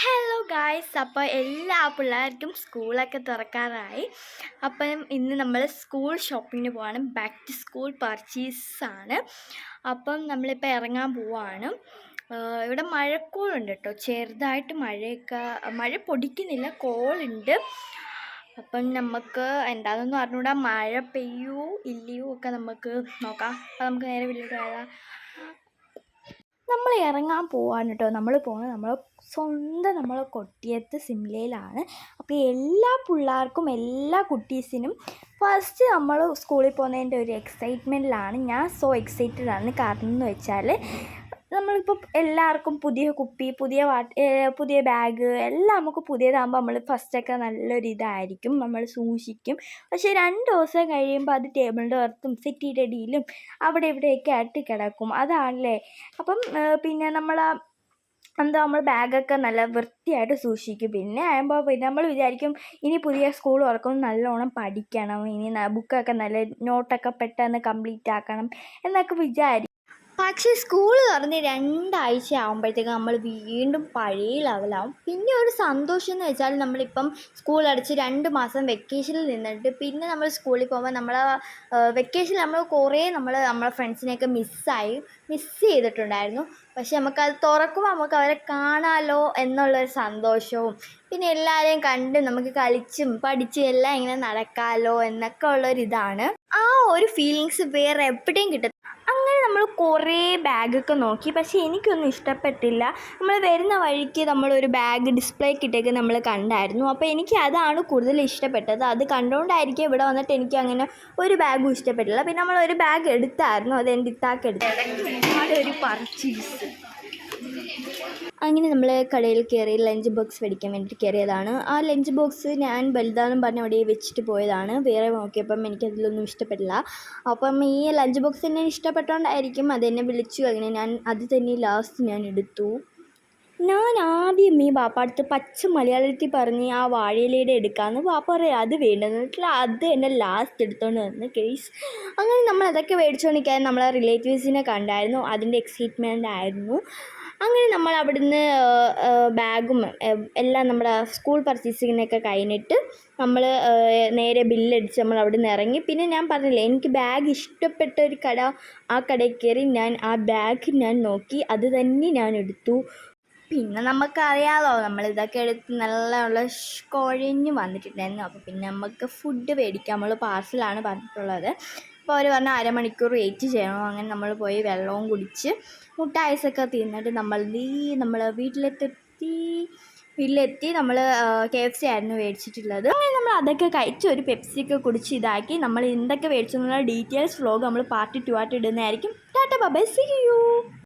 Hello guys അപ്പോൾ എല്ലാ പിള്ളേർക്കും സ്കൂളൊക്കെ തുറക്കാറായി. അപ്പം ഇന്ന് നമ്മൾ സ്കൂൾ ഷോപ്പിങ്ങിന് പോവാണ്. ബാക്ക് ടു സ്കൂൾ പർച്ചേസാണ് അപ്പം നമ്മളിപ്പോൾ ഇറങ്ങാൻ പോവാണ്. ഇവിടെ മഴക്കോളുണ്ട് കേട്ടോ ചെറുതായിട്ട് മഴയൊക്കെ മഴ പൊടിക്കുന്നില്ല കോളുണ്ട്. അപ്പം നമുക്ക് എന്താണെന്ന് പറഞ്ഞുകൂടാ മഴ പെയ്യോ ഇല്ലയോ ഒക്കെ നമുക്ക് നോക്കാം. അപ്പം നമുക്ക് നേരെ വീട്ടിലോട്ട് വരാം നമ്മൾ ഇറങ്ങാൻ പോവാണ് കേട്ടോ. നമ്മൾ പോകുന്നത് നമ്മൾ സ്വന്തം നമ്മൾ കൊട്ടിയത്ത് സിംലയിലാണ്. അപ്പോൾ എല്ലാ പിള്ളേർക്കും എല്ലാ കുട്ടീസിനും ഫസ്റ്റ് നമ്മൾ സ്കൂളിൽ പോകുന്നതിന്റെ ഒരു എക്സൈറ്റ്മെന്റിലാണ് ഞാൻ സോ എക്സൈറ്റഡ് ആണ് കാരണം എന്ന് വെച്ചാൽ നമ്മളിപ്പോൾ എല്ലാവർക്കും പുതിയ കുപ്പി പുതിയ പുതിയ ബാഗ് എല്ലാം നമുക്ക് പുതിയതാകുമ്പോൾ നമ്മൾ ഫസ്റ്റൊക്കെ നല്ലൊരു ഇതായിരിക്കും. നമ്മൾ സൂക്ഷിക്കും. പക്ഷേ രണ്ട് ദിവസം കഴിയുമ്പോൾ അത് ടേബിളിന്റെ പുറത്തും സെറ്റിയുടെ അടിയിലും അവിടെ ഇവിടെയൊക്കെ ആയിട്ട് കിടക്കും. അതാണല്ലേ? അപ്പം പിന്നെ നമ്മൾ എന്താ നമ്മൾ ബാഗൊക്കെ നല്ല വൃത്തിയായിട്ട് സൂക്ഷിക്കും. പിന്നെ ആകുമ്പോൾ പിന്നെ നമ്മൾ വിചാരിക്കും ഇനി പുതിയ സ്കൂൾ തുറക്കും നല്ലോണം പഠിക്കണം. ഇനി ബുക്കൊക്കെ നല്ല നോട്ടൊക്കെ പെട്ടെന്ന് കംപ്ലീറ്റ് ആക്കണം എന്നൊക്കെ വിചാരിക്കും പക്ഷേ സ്കൂൾ തുറന്ന് രണ്ടാഴ്ച ആകുമ്പോഴത്തേക്ക് നമ്മൾ വീണ്ടും പഴയ ലെവലാവും പിന്നെ ഒരു സന്തോഷം എന്ന് വെച്ചാൽ നമ്മളിപ്പം സ്കൂൾ അടച്ച് രണ്ട് മാസം വെക്കേഷനിൽ നിന്നിട്ട് പിന്നെ നമ്മൾ സ്കൂളിൽ പോകുമ്പോൾ നമ്മൾ വെക്കേഷനിൽ നമ്മൾ കുറേ നമ്മൾ നമ്മളെ ഫ്രണ്ട്സിനെയൊക്കെ മിസ്സായി മിസ്സ് ചെയ്തിട്ടുണ്ടായിരുന്നു. പക്ഷെ നമുക്കത് തുറക്കുമ്പോൾ നമുക്ക് അവരെ കാണാമല്ലോ എന്നുള്ളൊരു സന്തോഷവും പിന്നെ എല്ലാവരെയും കണ്ട് നമുക്ക് കളിച്ചും പഠിച്ചും എല്ലാം ഇങ്ങനെ നടക്കാമല്ലോ എന്നൊക്കെ ഉള്ളൊരിതാണ്. ആ ഒരു ഫീലിങ്സ് വേറെ എവിടെയും കിട്ടും അങ്ങനെ നമ്മൾ കുറേ ബാഗൊക്കെ നോക്കി. പക്ഷേ എനിക്കൊന്നും ഇഷ്ടപ്പെട്ടില്ല. നമ്മൾ വരുന്ന വഴിക്ക് നമ്മളൊരു ബാഗ് ഡിസ്പ്ലേ കിട്ടിയൊക്കെ നമ്മൾ കണ്ടായിരുന്നു. അപ്പോൾ എനിക്ക് അതാണ് കൂടുതൽ ഇഷ്ടപ്പെട്ടത്. അത് കണ്ടുകൊണ്ടായിരിക്കും ഇവിടെ വന്നിട്ട് എനിക്ക് അങ്ങനെ ഒരു ബാഗും ഇഷ്ടപ്പെട്ടില്ല. പിന്നെ നമ്മളൊരു ബാഗ് എടുത്തായിരുന്നു. അത് എന്റെ ഇത്താക്കെടുത്തു ഒരു പർച്ചേസ്. അങ്ങനെ നമ്മൾ കടയിൽ കയറി ലഞ്ച് ബോക്സ് മേടിക്കാൻ വേണ്ടിയിട്ട് കയറിയതാണ്. ആ ലഞ്ച് ബോക്സ് ഞാൻ വലുതാണെന്നും പറഞ്ഞ് അവിടെ വെച്ചിട്ട് പോയതാണ്. വേറെ നോക്കിയപ്പം എനിക്കതിലൊന്നും ഇഷ്ടപ്പെട്ടില്ല. അപ്പം ഈ ലഞ്ച് ബോക്സ് എന്നെ ഇഷ്ടപ്പെട്ടുകൊണ്ടായിരിക്കും അതെന്നെ വിളിച്ചു. അങ്ങനെ ഞാൻ അത് തന്നെ ലാസ്റ്റ് ഞാൻ എടുത്തു. ഞാൻ ആദ്യം ഈ ബാപ്പാടുത്ത് പച്ച മലയാളത്തിൽ പറഞ്ഞ് ആ വാഴയിലയുടെ എടുക്കാമെന്ന് ബാപ്പ പറയാം അത് വേണ്ടെന്ന് വെച്ചാൽ അത് എന്നെ ലാസ്റ്റ് എടുത്തോണ്ട് വന്ന് കേസ് അങ്ങനെ നമ്മൾ അതൊക്കെ മേടിച്ചുകൊണ്ടിരിക്കാൻ നമ്മളെ റിലേറ്റീവ്സിനെ കണ്ടായിരുന്നു. അതിന്റെ എക്സൈറ്റ്മെന്റ് ആയിരുന്നു. അങ്ങനെ നമ്മൾ അവിടുന്ന് ബാഗും എല്ലാം നമ്മുടെ സ്കൂൾ പർച്ചേസിങ്ങിനൊക്കെ കഴിഞ്ഞിട്ട് നമ്മൾ നേരെ ബില്ലടിച്ച് നമ്മൾ അവിടെ നിന്ന് ഇറങ്ങി. പിന്നെ ഞാൻ പറഞ്ഞില്ലേ എനിക്ക് ബാഗ് ഇഷ്ടപ്പെട്ട ഒരു കട ആ കടയിൽ കയറി ഞാൻ ആ ബാഗ് ഞാൻ നോക്കി അത് തന്നെ ഞാൻ എടുത്തു. പിന്നെ നമുക്കറിയാമല്ലോ നമ്മൾ ഇതൊക്കെ എടുത്ത് നല്ല ഉള്ള കുഴഞ്ഞ് വന്നിട്ടുണ്ടായിരുന്നു. അപ്പോൾ പിന്നെ നമുക്ക് ഫുഡ് മേടിക്കാം നമ്മൾ പാർസലാണ് പറഞ്ഞിട്ടുള്ളത്. അപ്പോൾ അവർ പറഞ്ഞാൽ അരമണിക്കൂർ വെയിറ്റ് ചെയ്യണം. അങ്ങനെ നമ്മൾ പോയി വെള്ളവും കുടിച്ച് മുട്ട ഐസൊക്കെ തിന്നിട്ട് നമ്മൾ നീ നമ്മൾ വീട്ടിലെത്തി വീട്ടിലെത്തി നമ്മൾ കെ എഫ് സി ആയിരുന്നു മേടിച്ചിട്ടുള്ളത്. അങ്ങനെ നമ്മൾ അതൊക്കെ കഴിച്ച് ഒരു പെപ്സിയൊക്കെ കുടിച്ച് ഇതാക്കി. നമ്മൾ എന്തൊക്കെ മേടിച്ചു എന്നുള്ള ഡീറ്റെയിൽസ് വ്ലോഗ് നമ്മൾ പാർട്ട് ടു ആയിട്ട് ഇടുന്നതായിരിക്കും. Tata bye-bye C U